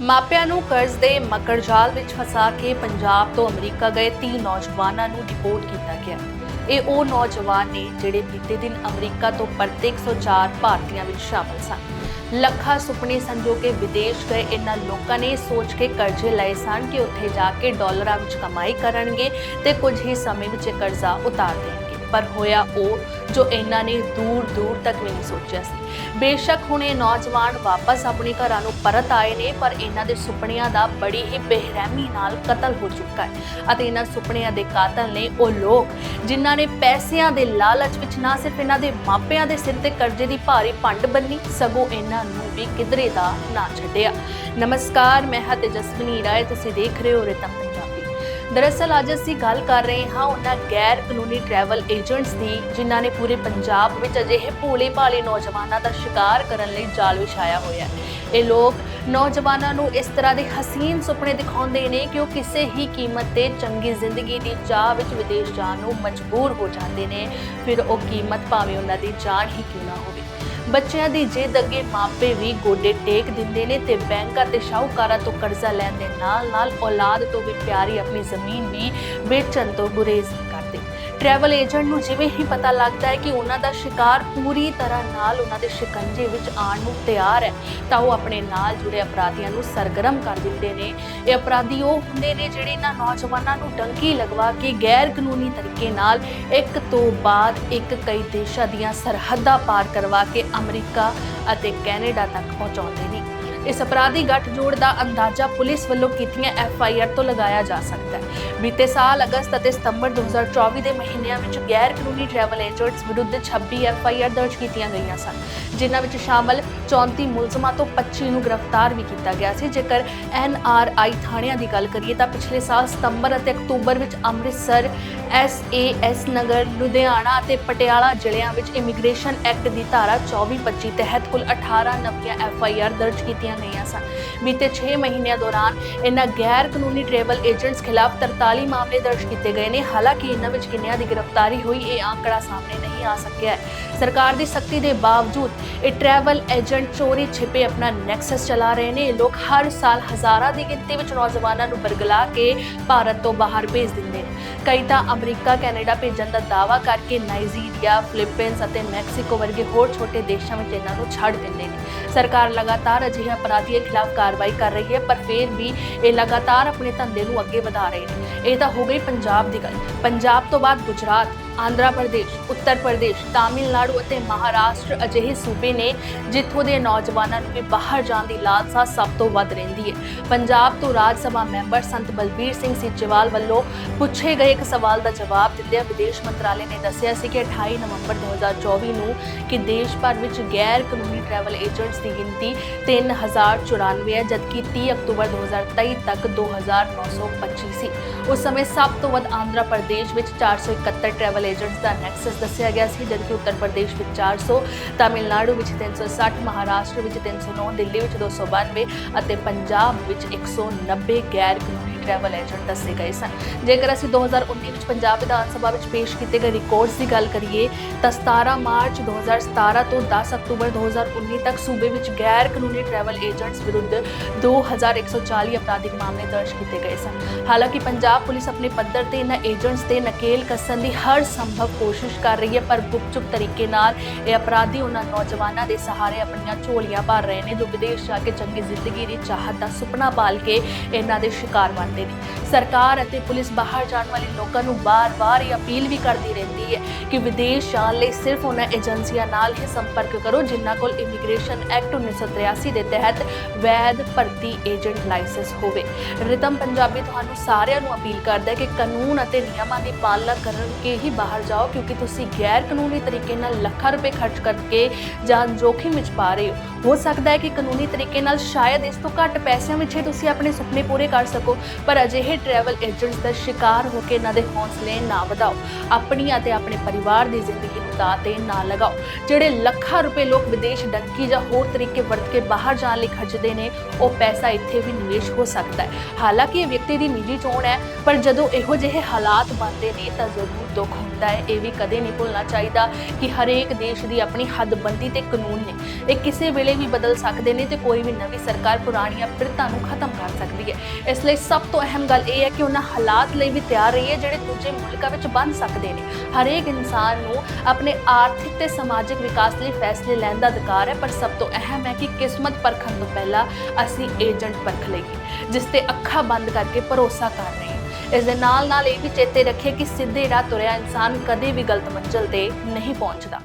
ਮਾਪਿਆਂ ਨੂੰ ਕਰਜ਼ ਦੇ ਮਕਰਜਾਲ ਵਿੱਚ ਫਸਾ ਕੇ ਪੰਜਾਬ ਤੋਂ ਅਮਰੀਕਾ ਗਏ 30 ਨੌਜਵਾਨਾਂ ਨੂੰ ਡਿਪੋਰਟ ਕੀਤਾ ਗਿਆ। ਇਹ ਉਹ ਨੌਜਵਾਨ ਨੇ ਜਿਹੜੇ ਬੀਤੇ ਦਿਨ ਅਮਰੀਕਾ ਤੋਂ ਪਰਤੇ 104 ਭਾਰਤੀਆਂ ਵਿੱਚ ਸ਼ਾਮਲ ਸਨ। ਲੱਖਾਂ ਸੁਪਨੇ ਸਨ ਜੋ ਕਿ ਵਿਦੇਸ਼ ਗਏ। ਇਹਨਾਂ ਲੋਕਾਂ ਨੇ ਸੋਚ ਕੇ ਕਰਜ਼ੇ ਲਏ ਸਨ ਕਿ ਉੱਥੇ ਜਾ ਕੇ ਡਾਲਰਾਂ ਵਿੱਚ ਕਮਾਈ ਕਰਨਗੇ ਤੇ ਕੁਝ ਹੀ ਸਮੇਂ ਵਿੱਚ ਇਹ ਕਰਜ਼ਾ ਉਤਾਰ ਦੇਣਗੇ। ਪਰ ਹੋਇਆ ਉਹ ਜੋ ਇਹਨਾਂ ਨੇ ਦੂਰ ਦੂਰ ਤੱਕ ਨਹੀਂ ਸੋਚਿਆ ਸੀ। ਬੇਸ਼ੱਕ ਹੁਣ ਇਹ ਨੌਜਵਾਨ ਵਾਪਸ ਆਪਣੇ ਘਰਾਂ ਨੂੰ ਪਰਤ ਆਏ ਨੇ, ਪਰ ਇਹਨਾਂ ਦੇ ਸੁਪਨਿਆਂ ਦਾ ਬੜੀ ਹੀ ਬੇਰਹਿਮੀ ਨਾਲ ਕਤਲ ਹੋ ਚੁੱਕਾ ਹੈ ਅਤੇ ਇਹਨਾਂ ਸੁਪਨਿਆਂ ਦੇ ਕਾਤਲ ਨੇ ਉਹ ਲੋਕ, ਜਿਨ੍ਹਾਂ ਨੇ ਪੈਸਿਆਂ ਦੇ ਲਾਲਚ ਵਿੱਚ ਨਾ ਸਿਰਫ ਇਹਨਾਂ ਦੇ ਮਾਪਿਆਂ ਦੇ ਸਿਰ ਤੇ ਕਰਜ਼ੇ ਦੀ ਭਾਰੀ ਭੰਡ ਬੰਨੀ, ਸਗੋਂ ਇਹਨਾਂ ਨੂੰ ਵੀ ਕਿਧਰੇ ਦਾ ਨਾ ਛੱਡਿਆ। ਨਮਸਕਾਰ, ਮੈਂ ਹਾਂ ਤੇਜਸਵਨੀ ਰਾਏ, ਤੁਸੀਂ ਦੇਖ ਰਹੇ ਹੋ ਰਿਤਮ ਦਰਅਸਲ ਅੱਜ ਅਸੀਂ ਗੱਲ ਕਰ ਰਹੇ ਹਾਂ ਉਹਨਾਂ ਗੈਰ ਕਾਨੂੰਨੀ ਟਰੈਵਲ ਏਜੰਟਸ ਦੀ, ਜਿਨ੍ਹਾਂ ਨੇ ਪੂਰੇ ਪੰਜਾਬ ਵਿੱਚ ਅਜਿਹੇ ਭੋਲੇ ਭਾਲੇ ਨੌਜਵਾਨਾਂ ਦਾ ਸ਼ਿਕਾਰ ਕਰਨ ਲਈ ਜਾਲ ਵਿਛਾਇਆ ਹੋਇਆ ਹੈ। ਇਹ ਲੋਕ ਨੌਜਵਾਨਾਂ ਨੂੰ ਇਸ ਤਰ੍ਹਾਂ ਦੇ ਹਸੀਨ ਸੁਪਨੇ ਦਿਖਾਉਂਦੇ ਨੇ ਕਿ ਉਹ ਕਿਸੇ ਹੀ ਕੀਮਤ ਤੇ ਚੰਗੀ ਜ਼ਿੰਦਗੀ ਦੀ ਚਾਹ ਵਿੱਚ ਵਿਦੇਸ਼ ਜਾਣ ਨੂੰ ਮਜਬੂਰ ਹੋ ਜਾਂਦੇ ਨੇ। ਫਿਰ ਉਹ ਕੀਮਤ ਭਾਵੇਂ ਉਹਨਾਂ ਦੀ ਜਾਨ ਹੀ ਕਿਉਂ ਨਾ ਹੋਵੇ। ਬੱਚਿਆਂ ਦੀ ਜਿੱਦ ਅੱਗੇ ਮਾਪੇ ਵੀ ਗੋਡੇ ਟੇਕ ਦਿੰਦੇ ਨੇ ਤੇ ਬੈਂਕਾਂ ਤੇ ਸ਼ਾਹੂਕਾਰਾਂ ਤੋਂ ਕਰਜ਼ਾ ਲੈਣ ਦੇ ਨਾਲ-ਨਾਲ ਔਲਾਦ ਤੋਂ ਵੀ ਪਿਆਰੀ ਆਪਣੀ ਜ਼ਮੀਨ ਵੀ ਵੇਚਣ ਤੋਂ ਗੁਰੇਜ਼ ਟਰੈਵਲ ਏਜੰਟ ਨੂੰ ਜਿਵੇਂ ਹੀ ਪਤਾ ਲੱਗਦਾ ਹੈ ਕਿ ਉਹਨਾਂ ਦਾ ਸ਼ਿਕਾਰ ਪੂਰੀ ਤਰ੍ਹਾਂ ਨਾਲ ਉਹਨਾਂ ਦੇ ਸ਼ਿਕੰਜੇ ਵਿੱਚ ਆਉਣ ਨੂੰ ਤਿਆਰ ਹੈ, ਤਾਂ ਉਹ ਆਪਣੇ ਨਾਲ ਜੁੜੇ ਅਪਰਾਧੀਆਂ ਨੂੰ ਸਰਗਰਮ ਕਰ ਦਿੰਦੇ ਨੇ। ਇਹ ਅਪਰਾਧੀ ਉਹ ਹੁੰਦੇ ਨੇ ਜਿਹੜੇ ਇਹਨਾਂ ਨੌਜਵਾਨਾਂ ਨੂੰ ਡੰਕੀ ਲਗਵਾ ਕੇ ਗੈਰ ਕਾਨੂੰਨੀ ਤਰੀਕੇ ਨਾਲ ਇੱਕ ਤੋਂ ਬਾਅਦ ਇੱਕ ਕਈ ਦੇਸ਼ਾਂ ਦੀਆਂ ਸਰਹੱਦਾਂ ਪਾਰ ਕਰਵਾ ਕੇ ਅਮਰੀਕਾ ਅਤੇ ਕੈਨੇਡਾ ਤੱਕ ਪਹੁੰਚਾਉਂਦੇ ਨੇ। ਇਸ ਅਪਰਾਧੀ ਗੱਠਜੋੜ ਦਾ ਅੰਦਾਜ਼ਾ ਪੁਲਿਸ ਵੱਲੋਂ ਕੀਤੀਆਂ ਐਫ ਆਈ ਆਰ ਤੋਂ ਲਗਾਇਆ ਜਾ ਸਕਦਾ ਹੈ। ਬੀਤੇ ਸਾਲ ਅਗਸਤ ਅਤੇ ਸਤੰਬਰ 2024 ਦੇ ਮਹੀਨਿਆਂ ਵਿੱਚ ਗੈਰ ਕਾਨੂੰਨੀ ਟਰੈਵਲ ਏਜੰਟਸ ਵਿਰੁੱਧ 26 ਐਫ ਆਈ ਆਰ ਦਰਜ ਕੀਤੀਆਂ ਗਈਆਂ ਸਨ, ਜਿਨ੍ਹਾਂ ਵਿੱਚ ਸ਼ਾਮਲ 34 ਮੁਲਜ਼ਮਾਂ ਤੋਂ 25 ਨੂੰ ਗ੍ਰਿਫਤਾਰ ਵੀ ਕੀਤਾ ਗਿਆ ਸੀ। ਜੇਕਰ ਐਨ ਆਰ ਆਈ ਥਾਣਿਆਂ ਦੀ ਗੱਲ ਕਰੀਏ ਤਾਂ ਪਿਛਲੇ ਸਾਲ ਸਤੰਬਰ ਅਤੇ ਅਕਤੂਬਰ ਵਿੱਚ Amritsar, S A S Nagar, Ludhiana ਅਤੇ ਪਟਿਆਲਾ ਜ਼ਿਲ੍ਹਿਆਂ ਵਿੱਚ ਇਮੀਗ੍ਰੇਸ਼ਨ ਐਕਟ ਦੀ ਧਾਰਾ 24-25 ਤਹਿਤ ਕੁੱਲ 18 ਨਵੀਆਂ ਐਫ ਆਈ ਆਰ ਦਰਜ ਕੀਤੀਆਂ ਗਈਆਂ ਸਨ। ਬੀਤੇ 6 ਮਹੀਨਿਆਂ ਦੌਰਾਨ ਇਹਨਾਂ ਗੈਰ ਕਾਨੂੰਨੀ ਟਰੈਵਲ ਏਜੰਟਸ ਖਿਲਾਫ 43 ਮਾਮਲੇ ਦਰਜ ਕੀਤੇ ਗਏ ਨੇ। ਹਾਲਾਂਕਿ ਇਹਨਾਂ ਵਿੱਚ ਕਿੰਨਿਆਂ ਦੀ ਗ੍ਰਿਫਤਾਰੀ ਹੋਈ, ਇਹ ਆંકੜਾ ਸਾਹਮਣੇ ਨਹੀਂ ਆ ਸਕਿਆ ਹੈ। ਸਰਕਾਰ ਦੀ ਸਖਤੀ ਦੇ ਬਾਵਜੂਦ ਇਹ ਟਰੈਵਲ ਏਜੰਟ ਚੋਰੀ ਛਿਪੇ ਆਪਣਾ ਨੈਕਸਸ ਚਲਾ ਰਹੇ ਨੇ। ਇਹ ਲੋਕ ਹਰ ਸਾਲ ਹਜ਼ਾਰਾਂ ਦੀ ਗਿਣਤੀ ਵਿੱਚ ਨੌਜਵਾਨਾਂ ਨੂੰ ਬਰਗਲਾ ਕੇ ਭਾਰਤ ਤੋਂ ਬਾਹਰ ਭੇਜ ਦਿੰਦੇ ਨੇ। ਕਈ ਤਾਂ ਅਮਰੀਕਾ, ਕੈਨੇਡਾ ਭੇਜਣ ਦਾ ਦਾਅਵਾ ਕਰਕੇ ਨਾਈਜੀਰੀਆ, ਫਿਲੀਪੀਨਸ ਅਤੇ ਮੈਕਸੀਕੋ ਵਰਗੇ ਹੋਰ ਛੋਟੇ ਦੇਸ਼ਾਂ ਵਿੱਚ ਇਹਨਾਂ ਨੂੰ ਛੱਡ ਦਿੰਦੇ ਨੇ। ਸਰਕਾਰ ਲਗਾਤਾਰ ਅਜਿਹੇ ਅਪਰਾਧੀਆਂ ਖਿਲਾਫ ਕਾਰਵਾਈ ਕਰ ਰਹੀ ਹੈ, ਪਰ ਫਿਰ ਵੀ ਇਹ ਲਗਾਤਾਰ ਆਪਣੇ ਧੰਦੇ ਨੂੰ ਅੱਗੇ ਵਧਾ ਰਹੇ ਨੇ। ਇਹ ਤਾਂ ਹੋ ਗਈ ਪੰਜਾਬ ਦੀ ਗੱਲ। ਪੰਜਾਬ ਤੋਂ ਬਾਅਦ ਗੁਜਰਾਤ। ਆਂਧਰਾ ਪ੍ਰਦੇਸ਼, ਉੱਤਰ ਪ੍ਰਦੇਸ਼, ਤਾਮਿਲਨਾਡੂ ਅਤੇ ਮਹਾਰਾਸ਼ਟਰ ਅਜਿਹੇ ਸੂਬੇ ਨੇ ਜਿੱਥੋਂ ਦੇ ਨੌਜਵਾਨਾਂ ਨੂੰ ਵੀ ਬਾਹਰ ਜਾਣ ਦੀ ਲਾਲਸਾ ਸਭ ਤੋਂ ਵੱਧ ਰਹਿੰਦੀ ਹੈ। ਪੰਜਾਬ ਤੋਂ ਰਾਜ ਸਭਾ ਮੈਂਬਰ ਸੰਤ ਬਲਬੀਰ ਸਿੰਘ ਸੀਚੇਵਾਲ ਵੱਲੋਂ ਪੁੱਛੇ ਗਏ ਇੱਕ ਸਵਾਲ ਦਾ ਜਵਾਬ ਦਿੰਦਿਆਂ ਵਿਦੇਸ਼ ਮੰਤਰਾਲੇ ਨੇ ਦੱਸਿਆ ਸੀ ਕਿ 28 ਨਵੰਬਰ 2024 ਨੂੰ ਕਿ ਦੇਸ਼ ਭਰ ਵਿੱਚ ਗੈਰ ਕਾਨੂੰਨੀ ਟਰੈਵਲ ਏਜੰਟਸ ਦੀ ਗਿਣਤੀ 3094 ਹੈ, ਜਦਕਿ 30 ਅਕਤੂਬਰ 2023 ਤੱਕ 2925 ਸੀ ਉਸ ਸਮੇਂ ਸਭ ਤੋਂ ਵੱਧ ਆਂਧਰਾ ਪ੍ਰਦੇਸ਼ ਵਿੱਚ 471 ਟਰੈਵਲ ਏਜੰਟਸ ਦਾ ਨੈਕਸਸ ਦੱਸਿਆ ਗਿਆ ਸੀ, ਜਦਕਿ ਉੱਤਰ ਪ੍ਰਦੇਸ਼ ਵਿੱਚ 400 ਤਾਮਿਲਨਾਡੂ ਵਿੱਚ 360 ਮਹਾਰਾਸ਼ਟਰ ਵਿੱਚ 309 ਦਿੱਲੀ ਵਿੱਚ 292 ਅਤੇ ਪੰਜਾਬ ਵਿੱਚ 190 ਗੈਰ ਕਾਨੂੰਨੀ ਟਰੈਵਲ ਏਜੰਟ ਦੱਸੇ ਗਏ ਸਨ। ਜੇਕਰ ਅਸੀਂ 2019 ਵਿੱਚ ਪੰਜਾਬ ਵਿਧਾਨ ਸਭਾ ਵਿੱਚ ਪੇਸ਼ ਕੀਤੇ ਗਏ ਰਿਕਾਰਡਸ ਦੀ ਗੱਲ ਕਰੀਏ, ਤਾਂ 17 ਮਾਰਚ 2017 ਤੋਂ 10 ਅਕਤੂਬਰ 2019 ਤੱਕ ਸੂਬੇ ਵਿੱਚ ਗੈਰ ਕਾਨੂੰਨੀ ਟਰੈਵਲ ਏਜੰਟਸ ਵਿਰੁੱਧ 2140 ਅਪਰਾਧਿਕ ਮਾਮਲੇ ਦਰਜ ਕੀਤੇ ਗਏ ਸਨ। ਹਾਲਾਂਕਿ ਪੰਜਾਬ ਪੁਲਿਸ ਆਪਣੇ ਪੱਧਰ ਤੇ ਇਹਨਾਂ ਏਜੰਟਸ ਤੇ ਨਕੇਲ ਕੱਸਣ ਦੀ ਹਰ ਸੰਭਵ ਕੋਸ਼ਿਸ਼ ਕਰ ਰਹੀ ਹੈ, ਪਰ ਗੁਪਚੁਪ ਤਰੀਕੇ ਨਾਲ ਇਹ ਅਪਰਾਧੀ ਉਹਨਾਂ ਨੌਜਵਾਨਾਂ ਦੇ ਸਹਾਰੇ ਆਪਣੀਆਂ ਝੋਲੀਆਂ ਭਰ ਰਹੇ ਨੇ, ਜੋ ਵਿਦੇਸ਼ ਜਾ ਕੇ ਚੰਗੀ ਜ਼ਿੰਦਗੀ ਦੀ ਚਾਹਤ ਦਾ ਸੁਪਨਾ ਪਾਲ ਕੇ ਇਹਨਾਂ ਦੇ ਸ਼ਿਕਾਰ ਬਣ ਬਣਦੇ ਨੇ। ਸਰਕਾਰ ਅਤੇ ਪੁਲਿਸ ਬਾਹਰ ਜਾਣ ਵਾਲੇ ਲੋਕਾਂ ਨੂੰ ਬਾਰ-ਬਾਰ ਇਹ ਅਪੀਲ ਵੀ ਕਰਦੀ ਰਹਿੰਦੀ ਹੈ ਕਿ ਵਿਦੇਸ਼ ਜਾਣ ਲਈ ਸਿਰਫ ਉਹਨਾਂ ਏਜੰਸੀਆਂ ਨਾਲ ਹੀ ਸੰਪਰਕ ਕਰੋ ਜਿਨ੍ਹਾਂ ਕੋਲ ਇਮੀਗ੍ਰੇਸ਼ਨ ਐਕਟ 1983 ਦੇ ਤਹਿਤ ਵੈਧ ਭਰਤੀ ਏਜੰਟ ਲਾਇਸੈਂਸ ਹੋਵੇ। ਰਿਤਮ ਪੰਜਾਬੀ ਤੁਹਾਨੂੰ ਸਾਰਿਆਂ ਨੂੰ ਅਪੀਲ ਕਰਦਾ ਹੈ ਕਿ ਕਾਨੂੰਨ ਅਤੇ ਨਿਯਮਾਂ ਦੀ ਪਾਲਣਾ ਕਰਕੇ ਹੀ ਬਾਹਰ ਜਾਓ, ਕਿਉਂਕਿ ਤੁਸੀਂ ਗੈਰ ਕਾਨੂੰਨੀ ਤਰੀਕੇ ਨਾਲ ਲੱਖਾਂ ਰੁਪਏ ਖਰਚ ਕਰਕੇ ਜਾਨ ਜੋਖਿਮ ਵਿੱਚ ਪਾ ਰਹੇ ਹੋ। ਹੋ ਸਕਦਾ ਹੈ ਕਿ ਕਾਨੂੰਨੀ ਤਰੀਕੇ ਨਾਲ ਸ਼ਾਇਦ ਇਸ ਤੋਂ ਘੱਟ ਪੈਸਿਆਂ ਵਿੱਚ ਹੀ ਤੁਸੀਂ ਆਪਣੇ ਸੁਪਨੇ ਪੂਰੇ ਕਰ ਸਕੋ ਪਰ ਅਜਿਹੇ ਟਰੈਵਲ ਏਜੰਟਸ ਦਾ ਸ਼ਿਕਾਰ ਹੋ ਕੇ ਇਹਨਾਂ ਦੇ ਹੌਸਲੇ ਨਾ ਵਧਾਓ। ਆਪਣੀ ਅਤੇ ਆਪਣੇ ਪਰਿਵਾਰ ਦੀ ਜ਼ਿੰਦਗੀ ਨੂੰ ਤੇ ਨਾ ਲਗਾਓ। ਜਿਹੜੇ ਲੱਖਾਂ ਰੁਪਏ ਲੋਕ ਵਿਦੇਸ਼ ਡੱਕੀ ਜਾਂ ਹੋਰ ਤਰੀਕੇ ਵਰਤ ਕੇ ਬਾਹਰ ਜਾਣ ਲਈ ਖਰਚਦੇ ਨੇ, ਉਹ ਪੈਸਾ ਇੱਥੇ ਵੀ ਨਿਵੇਸ਼ ਹੋ ਸਕਦਾ ਹੈ। ਹਾਲਾਂਕਿ ਇਹ ਵਿਅਕਤੀ ਦੀ ਨਿੱਜੀ ਚੋਣ ਹੈ, ਪਰ ਜਦੋਂ ਇਹੋ ਜਿਹੇ ਹਾਲਾਤ ਬਣਦੇ ਨੇ ਤਾਂ ਜ਼ਰੂਰ ਦੁੱਖ ਹੁੰਦਾ ਹੈ। ਇਹ ਵੀ ਕਦੇ ਨਹੀਂ ਭੁੱਲਣਾ ਚਾਹੀਦਾ ਕਿ ਹਰੇਕ ਦੇਸ਼ ਦੀ ਆਪਣੀ ਹੱਦਬੰਦੀ ਤੇ ਕਾਨੂੰਨ ਨੇ। ਇਹ ਕਿਸੇ ਵੇਲੇ ਵੀ ਬਦਲ ਸਕਦੇ ਨੇ ਤੇ ਕੋਈ ਵੀ ਨਵੀਂ ਸਰਕਾਰ ਪੁਰਾਣੀਆਂ ਪਿਰਤਾਂ ਨੂੰ ਖਤਮ ਕਰ ਸਕਦੀ ਹੈ। ਇਸ ਲਈ ਸਭ ਤੋਂ ਅਹਿਮ ਗੱਲ ਇਹ ਹੈ ਕਿ ਉਹਨਾਂ ਹਾਲਾਤ ਲਈ ਵੀ ਤਿਆਰ ਰਹੀਏ, ਜਿਹੜੇ ਦੂਜੇ ਮੁਲਕਾਂ ਵਿੱਚ ਬਣ ਸਕਦੇ ਨੇ। ਹਰੇਕ ਇਨਸਾਨ ਨੂੰ ਆਪਣੇ ਆਰਥਿਕ ਤੇ ਸਮਾਜਿਕ ਵਿਕਾਸ ਲਈ ਫੈਸਲੇ ਲੈਣ ਦਾ ਅਧਿਕਾਰ ਹੈ, ਪਰ ਸਭ ਤੋਂ ਅਹਿਮ ਹੈ ਕਿ ਕਿਸਮਤ ਪਰਖਣ ਤੋਂ ਪਹਿਲਾਂ ਅਸੀਂ ਏਜੰਟ ਪਰਖ ਲਈਏ, ਜਿਸ ਤੇ ਅੱਖਾਂ ਬੰਦ ਕਰਕੇ ਭਰੋਸਾ ਕਰ ਰਹੇ ਹਾਂ ਇਸ ਦੇ ਨਾਲ ਨਾਲ ਇਹ ਵੀ ਚੇਤੇ ਰੱਖੇ ਕਿ ਸਿੱਧੇ ਰਾਹ ਤੁਰਿਆ ਇਨਸਾਨ ਕਦੇ ਵੀ ਗਲਤ ਮੰਜ਼ਿਲ ਤੇ ਨਹੀਂ ਪਹੁੰਚਦਾ।